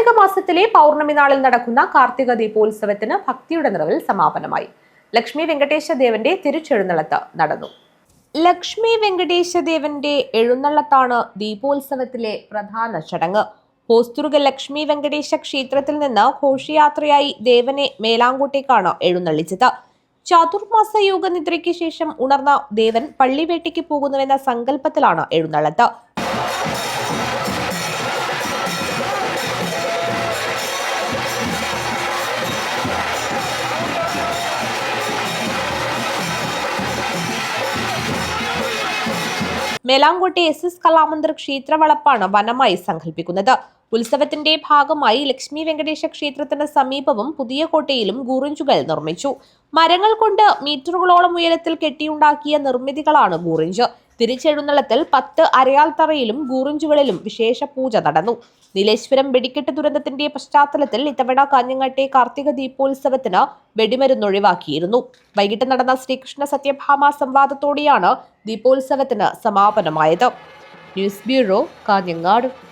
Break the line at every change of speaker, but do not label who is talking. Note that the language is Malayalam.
കാർത്തിക മാസത്തിലെ പൗർണമി നാളിൽ നടക്കുന്ന കാർത്തിക ദീപോത്സവത്തിന് ഭക്തിയുടെ നിറവിൽ സമാപനമായി. ലക്ഷ്മി വെങ്കടേശ ദേവന്റെ തിരുച്ചെഴുന്നള്ളത്ത് നടന്നു. ലക്ഷ്മി വെങ്കടേശ ദേവന്റെ എഴുന്നള്ളത്താണ് ദീപോത്സവത്തിലെ പ്രധാന ചടങ്ങ്. ഹോസ്തുർഗ ലക്ഷ്മി വെങ്കടേശ ക്ഷേത്രത്തിൽ നിന്ന് ഘോഷയാത്രയായി ദേവനെ മേലാങ്കോട്ടേക്കാണ് എഴുന്നള്ളിച്ചത്. ചതുർമാസ യോഗനിദ്രയ്ക്ക് ശേഷം ഉണർന്ന ദേവൻ പള്ളിവേട്ടയ്ക്ക് പോകുന്നുവെന്ന സങ്കല്പത്തിലാണ് എഴുന്നള്ളത്ത്. മേലാങ്കോട്ടെ എസ് എസ് കലാമന്ദിർ ക്ഷേത്രവളപ്പാണ് വനമായി സങ്കല്പിക്കുന്നത് ഉത്സവത്തിന്റെ ഭാഗമായി ലക്ഷ്മി വെങ്കടേശ ക്ഷേത്രത്തിന് സമീപവും പുതിയ കോട്ടയിലും ഗൂറിഞ്ചുകൾ നിർമ്മിച്ചു. മരങ്ങൾ കൊണ്ട് മീറ്ററുകളോളം ഉയരത്തിൽ കെട്ടിയുണ്ടാക്കിയ നിർമ്മിതികളാണ് ഗൂറിഞ്ച്. തിരിച്ചെഴുന്നള്ളത്തിൽ പത്ത് അരയാൽത്തറയിലും ഗൂറിഞ്ചുകളിലും വിശേഷ പൂജ നടന്നു. നീലേശ്വരം വെടിക്കെട്ട് ദുരന്തത്തിന്റെ പശ്ചാത്തലത്തിൽ ഇത്തവണ കാഞ്ഞങ്ങാട്ടെ കാർത്തിക ദീപോത്സവത്തിന് വെടിമരുന്ന് ഒഴിവാക്കിയിരുന്നു. വൈകിട്ട് നടന്ന ശ്രീകൃഷ്ണ സത്യഭാമ സംവാദത്തോടെയാണ് ദീപോത്സവത്തിന് സമാപനമായത്. News bureau Kanhangad.